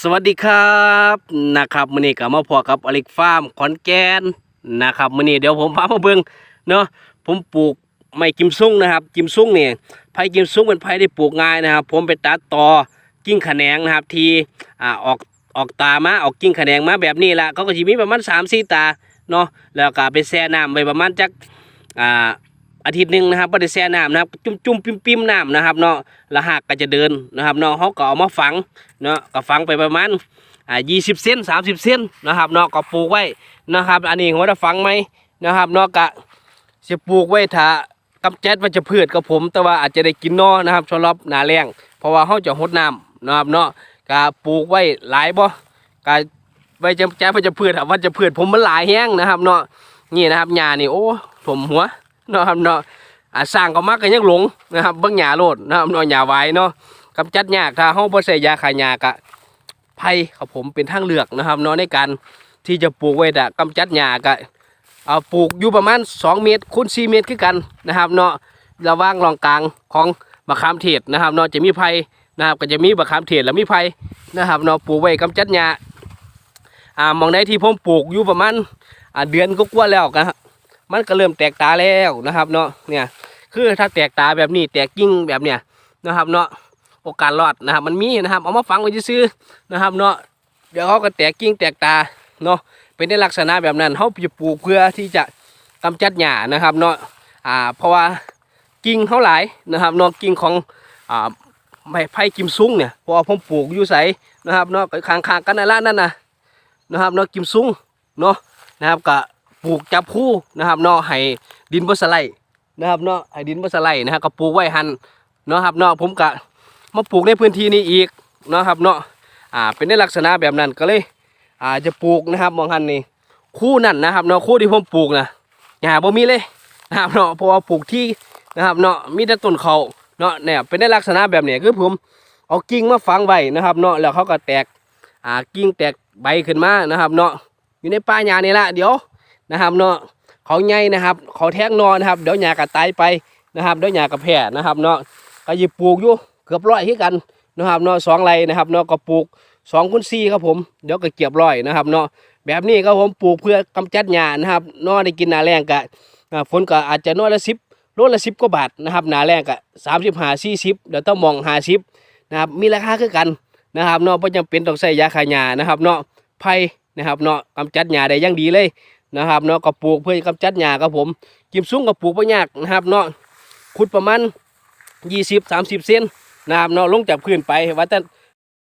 สวัสดีครับนะครับมื้อนี้ก็มาพอกับอลิกฟาร์มขอนแก่นนะครับมื้อนี้เดี๋ยวผมพามาเบิ่งเนาะผมปลูกไม้กิมซุงนะครับกิมซุงเนี่ยไผ่กิมซุงเป็นไผ่ที่ปลูกง่ายนะครับ ผมไปตัดต่อกิ่งแขนงนะครับ ที่อ่าออกออกตามาออกกิ่งแขนงมาแบบนี้ละเขาก็สิมีประมาณ3-4ตาเนาะแล้วก็ไปแช่น้ำไว้ประมาณจักอ่า อาทิตย์หนึงนะครับบ่ได้แช่น้ำนะครับ จุ่มๆปิ่มน้ำนะครับเนาะแล้วหากก็จะเดินนะครับเนาะเขาก็เอามาฝังเนาะก็ฝังไปประมาณอ่ายี่สิบเซนสามสิบเซนนะครับเนาะก็ปลูกไว้นะครับ อันนี้ผมจะฝังไหมนะครับเนาะก็จะปลูกไว้ถ้ากำจัดวัชพืชกับผม แต่ว่าอาจจะได้กินเนอนะครับสำหรับหนาแรงเพราะว่าเขาจะหดน้ำนะครับเนาะก็ปลูกไว้หลายบ่ก็ไว้จะแก้วัชพืชอะวัชพืชผมมันหลายแห้งนะครับเนาะนี่นะครับหญ้านี่โอ้ถมหัว นาะครับเนาะอ่าสร้างก็มักก็ยังหลงนะครับเบิ่งหญ้าโลดนะครับเนาะหญ้าไว้เนาะกำจัดหยากถ้าเฮาบ่ใส่ยาขายยากะไผ่ครับผมเป็นทางเลือกนะครับเนาะในการที่จะปลูกไว้ดะกำจัดหยากะเอาปลูกอยู่ประมาณ 2 เมตรคูณ4เมตรคือกันนะครับเนาะระว่างรองกลางของมะขามเทศนะครับเนาะจะมีไผ่นะครับก็จะมีมะขามเทศแล้วมีไผ่นะครับเนาะปลูกไว้กำจัดหยาอ่ามองได้ที่ผมปลูกอยู่ประมาณอ่าเดือนก็กว่าแล้วกัน มันก็เริ่มแตกตาแล้วนะครับ เนาะเนี่ยคือถ้าแตกตาแบบนี้แตกกิ่งแบบเนี้ยนะครับ เนาะโอกาสรอดนะครับ มันมีนะครับเอามาฝังไว้ซื้อนะครับ เนาะเดี๋ยวเขาก็แตกกิ่งแตกตาเนาะเป็นในลักษณะแบบนั้นเขาจะปลูกเพื่อที่จะกำจัดหญ้านะครับเนาะอ่าเพราะว่ากิ่งเขาหลายนะครับเนาะกิ่งของอ่าไม้ไผ่กิมซุ้งเนี่ยพราะว่าผมปลูกอยู่ใสนะครับเนาะก็ข้างๆกันนั่นละนั่นนะนะครับเนาะกิมซุ้งเนาะนะครับก็ ปลูกจับคู่นะครับเนาะให้ดินบ่สไลด์นะครับเนาะให้ดินบ่สไลด์นะครับก็ปลูกไว้หันเนาะครับเนาะผมก็มาปลูกในพื้นที่นี้อีกเนาะครับเนาะอ่าเป็นในลักษณะแบบนั้นก็เลยอ่าจะปลูกนะครับมองหันนี่คู่นั่นนะครับเนาะคู่ที่ผมปลูกนะหญ้าบ่มีเลยนะครับเนาะเพราะว่าปลูกที่นะครับเนาะมีแต่ต้นเขาเนาะเนี่ยเป็นในลักษณะแบบนี้คือผมเอากิ่งมาฝังไว้นะครับเนาะแล้วเขาก็แตกอ่ากิ่งแตกใบขึ้นมานะครับเนาะอยู่ในป่าหญ้านี่ละเดี๋ยว นะครับเนาะเขาใหญ่นะครับ เขาแทงนอนะครับ เดี๋ยวหญ้าก็ตายไปนะครับ เดี๋ยวหญ้าก็แผ่นะครับเนาะก็จะปลูกอยู่เกือบร้อยคือกันนะครับเนาะสองไรนะครับเนาะก็ปลูกสองคูณสี่ครับผมเดี๋ยวก็เก็บร้อยนะครับเนาะแบบนี้ก็ผมปลูกเพื่อกำจัดหญ้านะครับเนอได้กินหนาแรงกะฝนก็อาจจะน้อยละสิบโลละสิบกว่าบาทนะครับหนาแรงกะสามสิบห้าสี่สิบเดี๋ยวต้องมองห้าสิบนะครับมีราคาคือกันนะครับเนาะเพราะจำเป็นต้องใส่ยาขายหญ้านะครับเนาะไผ่นะครับเนาะกำจัดหญ้าได้อย่างดีเลย นะครับเนาะก็ปลูกเพื่อกำจัดหญ้าครับผมกิมซุ้งก็ปลูกไม่ยากนะครับเนาะขุดประมาณยี่สิบสามสิบเซนนะครับเนาะลงจากพื้นไปว่าแต่